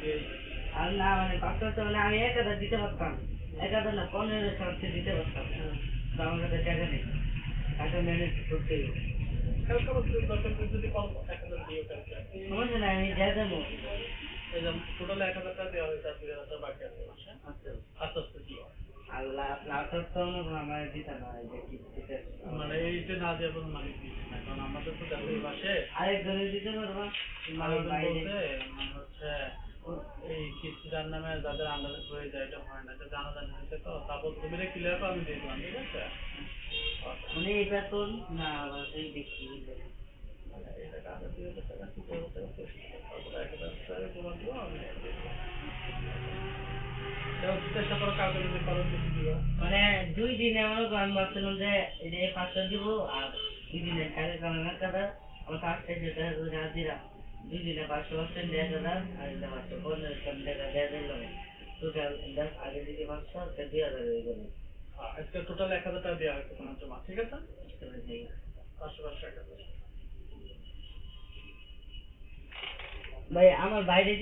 দিয়ে আর না মানে মানে আমি এক হাজার দিতে পারতাম। এক হাজার না পনেরো শতাংশ দিতে পারতাম। তো আমার কাছে টাকা নেই। টাকা ম্যানেজ সমস্যা নাই আমি যা দেবো। এই যে টোটাল এক হাজার টাকা দেওয়া হয়েছে আর দুই হাজার টাকা বাকি আছে মাসে আচ্ছা আস্তে আস্তে দিও আল্লাহ লাস্ট তো আমার দিতে না যে কি দিতে মানে এইটা না দেওয়ার কোনো মানে কি না কারণ আমাদের তো দেখো এই মাসে আরেকজনের দিতে পারবা আমার আরেকজন বাইরে বলছে মানে হচ্ছে এই কিস্তিদার নামে যাদের আন্ডারে হয়ে যায় এটা হয় না এটা জানা জানা হয়েছে তো তারপর তুমি ক্লিয়ার করে আমি দিয়ে দিলাম ঠিক আছে মানে এই বেতন না এই দেখি মানে টাকা দিও আমি মানে দুই দিনে মনে করো আমি ভাবছিলাম যে এই যে পাঁচশো দিব আর দুই দিনে টাকা কামানোর টাকা আমার পাঁচটা যেটা করে হাজিরা দুই দিনে পাঁচশো পাঁচশো দেড় হাজার আর এটা পাঁচশো পনেরো টাকা দেড় দিলাম টোটাল দশ আগে দিকে পাঁচশো তো দুই হাজার হয়ে গেল। আজকে টোটাল এক হাজার টাকা দেওয়া হয়েছে তোমার জমা ঠিক আছে? পাঁচশো পাঁচশো হাজার। ভাই আমার বাইরে